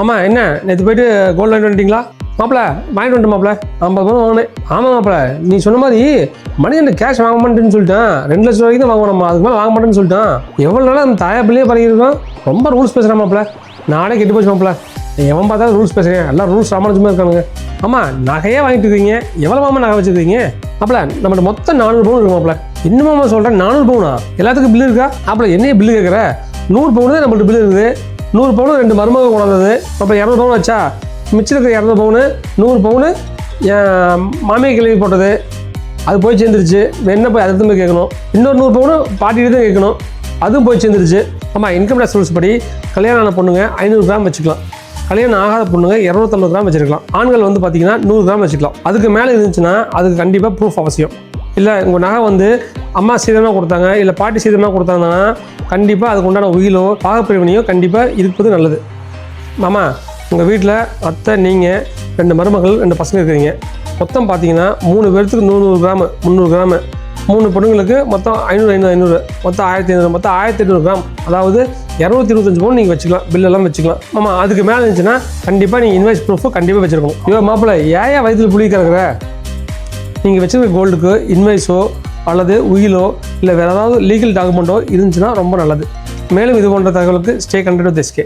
ஆமாம் என்ன? நேற்று போயிட்டு கோல்டு வாங்கிட்டு வந்துட்டீங்களா? மாப்பிள வாங்கிட்டு வந்துட்டு மாப்பிள. ஐம்பது பவுன் வாங்கினேன். ஆமாம் மாப்பிள. நீ சொன்ன மாதிரி மனிதன் கேஷ் வாங்க மாட்டேன்னு சொல்லிட்டான். ரெண்டு லட்சம் வரைக்கும் தான் வாங்கணும் அதுக்கு மேலே வாங்க மாட்டேன்னு சொல்லிட்டான். எவ்வளோ நாளாக அந்த தாயா பிள்ளையே பழகிருக்கோம் ரொம்ப ரூல்ஸ் பேசுகிறேன் மாப்பிள. நானே கெட்டு போச்சு மாப்பிள. எவன் பார்த்தாலும் ரூல்ஸ் பேசுகிறேன் எல்லாம் ரூல்ஸ் ராமானுஜமாக இருக்கானுங்க. ஆமாம் நகையே வாங்கிட்டு இருக்கீங்க. எவ்வளோ மாமா நகை வச்சுருக்கீங்க? அப்பல நம்மகிட்ட மொத்தம் நானூறு பவுன் இருக்கும் மாப்பிள. இன்னுமாமா சொல்கிறேன் நானூறு பவுனா? எல்லாத்துக்கும் பில்லு இருக்கா? அப்பல என்னையே பில்லு கேட்குற நூறு பவுன் தான் நம்மள்ட்ட பில்லு இருக்குது. நூறு பவுன் ரெண்டு மருமகம் கொண்டாந்தது அப்புறம் இரநூறு பவுன் வச்சா மிச்சம் இருக்கிற இரநூறு பவுனு நூறு பவுனு என் மாமியை கிளவி போட்டது. அது போய் சேர்ந்துருச்சு. என்ன போய் அதை போய் கேட்கணும். இன்னொரு நூறு பவுனு பாட்டிட்டு தான் கேட்கணும். அதுவும் போய் சேர்ந்துருச்சு. ஆமாம் இன்கம் டேக்ஸ் ரூல்ஸ் படி கல்யாணம் ஆன பொண்ணுங்க ஐநூறு கிராம் வச்சுக்கலாம். கல்யாணம் ஆகாத பொண்ணுங்க இரநூத்தம்பது கிராம் வச்சுருக்கலாம். ஆண்கள் வந்து பார்த்தீங்கன்னா நூறு கிராம் வச்சுக்கலாம். அதுக்கு மேலே இருந்துச்சுன்னா அதுக்கு கண்டிப்பாக ப்ரூஃப் அவசியம். இல்லை உங்கள் நகை வந்து அம்மா சீதமாக கொடுத்தாங்க இல்லை பாட்டி சீதமாக கொடுத்தாங்கன்னா கண்டிப்பாக அதுக்கு உண்டான உயிலோ பாகப்பிரிவினையோ கண்டிப்பாக இருப்பது நல்லது. மாமா உங்கள் வீட்டில் அத்தை நீங்கள் ரெண்டு மருமகள் ரெண்டு பசங்க இருக்கிறீங்க. மொத்தம் பார்த்தீங்கன்னா மூணு பேர்த்துக்கு நூறு நூறு கிராம் முந்நூறு கிராம். மூணு பொண்ணுங்களுக்கு மொத்தம் ஐநூறு ஐநூறு ஐநூறு. மொத்தம் ஆயிரத்தி ஐநூறு மொத்தம் ஆயிரத்தி எட்நூறு கிராம். அதாவது இரநூத்தி இருபத்தஞ்சு பவுன் நீங்கள் வச்சுக்கலாம் பில்லெல்லாம் வச்சுக்கலாம். ஆமாம் அதுக்கு மேலே இருந்துச்சுன்னா கண்டிப்பாக நீங்கள் இன்வெஸ்ட் ப்ரூஃப் கண்டிப்பாக வச்சுருக்கணும். ஐயோ மாப்பிள்ளை ஏன் வயதில் புளி கறக்குற நீங்கள் வச்சுருக்க கோல்டுக்கு இன்வைஸோ அல்லது உயிலோ இல்லை வேறு ஏதாவது லீகல் டாக்குமெண்ட்டோ இருந்துச்சுன்னா ரொம்ப நல்லது. மேலும் இது போன்ற தகவலுக்கு ஸ்டே கண்டட் வித் எஸ்கே